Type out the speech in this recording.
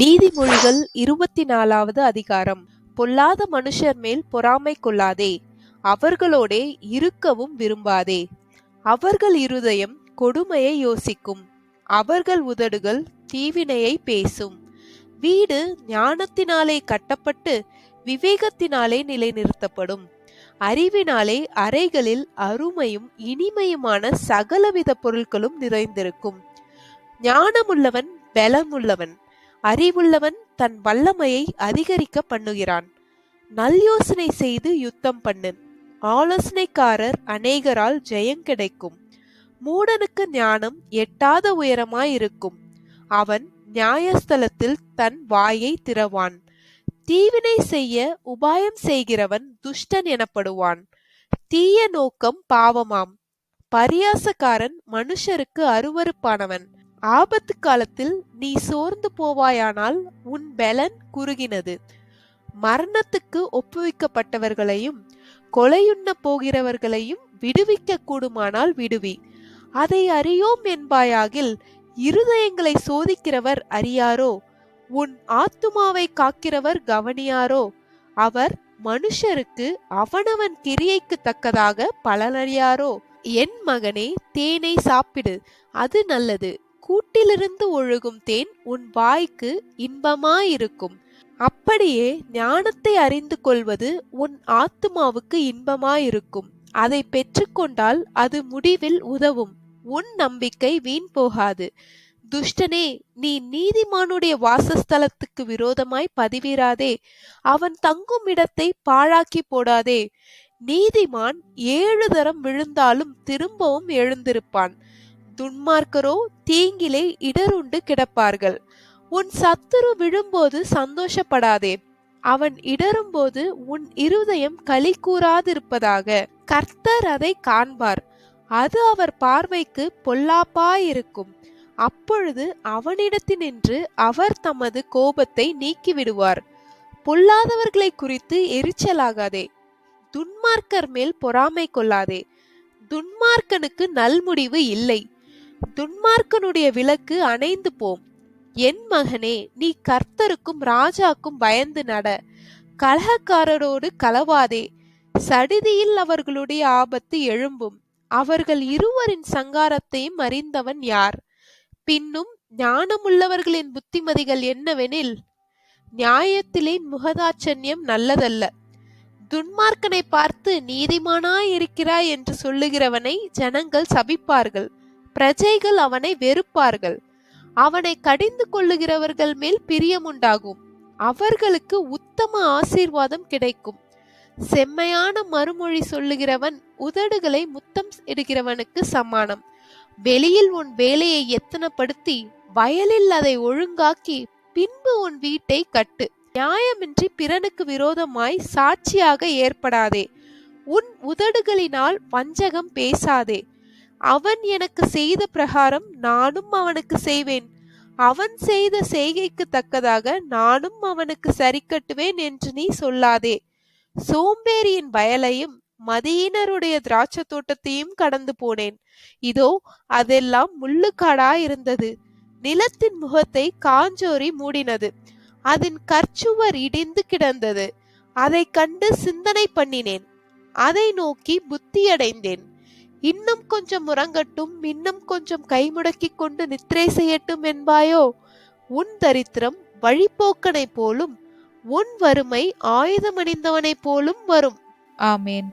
நீதிமொழிகள் இருபத்தி நாலாவது அதிகாரம். பொல்லாத மனுஷர் மேல் பொறாமை கொள்ளாதே. அவர்களோடே இருக்கவும் விரும்பாதே. அவர்கள் இருதயம் கொடுமையை யோசிக்கும். அவர்கள் உதடுகள் தீவினையை பேசும். வீடு ஞானத்தினாலே கட்டப்பட்டு விவேகத்தினாலே நிலைநிறுத்தப்படும். அறிவினாலே அறைகளில் அருமையும் இனிமையுமான சகலவித பொருட்களும் நிறைந்திருக்கும். ஞானமுள்ளவன் பலமுள்ளவன். அறிவுள்ளவன் தன் வல்லமையை அதிகரிக்க பண்ணுகிறான். நல்யோசனை செய்து யுத்தம் பண்ணு. ஆலோசனைக்காரர் அநேகரால் ஜெயம் கிடைக்கும். மூடனுக்கு ஞானம் எட்டாத உயரமாயிருக்கும். அவன் நியாயஸ்தலத்தில் தன் வாயை திறவான். தீவினை செய்ய உபாயம் செய்கிறவன் துஷ்டன் எனப்படுவான். தீய நோக்கம் பாவமாம். பரியாசக்காரன் மனுஷருக்கு அருவருப்பானவன். ஆபத்து காலத்தில் நீ சோர்ந்து போவாயானால் உன் பெலன் குறுகினது. மரணத்துக்கு ஒப்புவிக்கப்பட்டவர்களையும் கொலையுண்ண போகிறவர்களையும் விடுவிக்க கூடுமானால் விடுவி. அதை அறியோம் என்பாயாகில் இருதயங்களை சோதிக்கிறவர் அறியாரோ? உன் ஆத்துமாவை காக்கிறவர் கவனியாரோ? அவர் மனுஷருக்கு அவனவன் கிரியைக்கு தக்கதாக பலனறியாரோ? என் மகனே தேனை சாப்பிடு அது நல்லது. கூட்டிலிருந்து ஒழுகும் தேன் உன் வாய்க்கு இன்பமாயிருக்கும். அப்படியே ஞானத்தை அறிந்து கொள்வது உன் ஆத்துமாவுக்கு இன்பமாயிருக்கும். அதை பெற்றுக்கொண்டால் அது முடிவில் உதவும். உன் நம்பிக்கை வீண் போகாது. துஷ்டனே நீ நீதிமானுடைய வாசஸ்தலத்துக்கு விரோதமாய் பதிவிராதே. அவன் தங்கும் இடத்தை பாழாக்கி போடாதே. நீதிமான் ஏழு தரம் விழுந்தாலும் திரும்பவும் எழுந்திருப்பான். துன்மார்க்கரோ தீங்கிலே இடருண்டு கிடப்பார்கள். உன் சத்துரு விழும்போது சந்தோஷப்படாதே. அவன் இடரும்போது உன் இருதயம் களி கூறாதிருப்பதாக கர்த்தர் அதை காண்பார். அது அவர் பார்வைக்கு பொல்லாப்பாயிருக்கும். அப்பொழுது அவனிடத்தினின்று அவர் தமது கோபத்தை நீக்கிவிடுவார். பொல்லாதவர்களை குறித்து எரிச்சலாகாதே. துன்மார்க்கர் மேல் பொறாமை கொள்ளாதே. துன்மார்க்கனுக்கு நல்முடிவு இல்லை. துன்மார்க்கனுடைய விளக்கு அணைந்து போம் என் மகனே நீ கர்த்தருக்கும் ராஜாக்கும் பயந்து நட. கலகக்காரரோடு கலவாதே. சடிதியில் அவர்களுடைய ஆபத்து எழும்பும். அவர்கள் இருவரின் சங்காரத்தையும் அறிந்தவன் யார்? பின்னும் ஞானமுள்ளவர்களின் புத்திமதிகள் என்னவெனில்? நியாயத்திலே முகதாச்சன்யம் நல்லதல்ல. துன்மார்க்கனை பார்த்து நீதிமானாய் இருக்கிறாய் என்று சொல்லுகிறவனை ஜனங்கள் சபிப்பார்கள். பிரஜைகள் அவனை வெறுப்பார்கள். அவனை கடிந்து கொள்ளுகிறவர்கள் மேல் பிரியமுண்டாகும் அவர்களுக்கு உத்தம ஆசீர்வாதம் கிடைக்கும். செம்மையான மறுமொழி சொல்லுகிறவன் உதடுகளை முத்தம் இடுகிறவனுக்கு சமானம். வெளியில் உன் வேலையை எத்தனப்படுத்தி வயலில் அதை ஒழுங்காக்கி பின்பு உன் வீட்டை கட்டு. நியாயமின்றி பிறனுக்கு விரோதமாய் சாட்சியாக ஏற்படாதே. உன் உதடுகளினால் வஞ்சகம் பேசாதே. அவன் எனக்கு செய்த பிரகாரம் நானும் அவனுக்கு செய்வேன். அவன் செய்த செய்கைக்கு தக்கதாக நானும் அவனுக்கு சரி கட்டுவேன் என்று நீ சொல்லாதே. சோம்பேறியின் வயலையும் மதியினருடைய திராட்சை தோட்டத்தையும் கடந்து போனேன். இதோ அதெல்லாம் முள்ளுக்காடா இருந்தது. நிலத்தின் முகத்தை காஞ்சோரி மூடினது. அதன் கற்சுவர் இடிந்து கிடந்தது. அதை கண்டு சிந்தனை பண்ணினேன். அதை நோக்கி புத்தியடைந்தேன். இன்னும் கொஞ்சம் உறங்கட்டும் இன்னும் கொஞ்சம் கைமுடக்கிக் கொண்டு நித்திரை செய்யட்டும் என்பாயோ? உன் தரித்திரம் வழிபோக்கனை போலும் உன் வறுமை ஆயுதமணிந்தவனைப் போலும் வரும். ஆமேன்.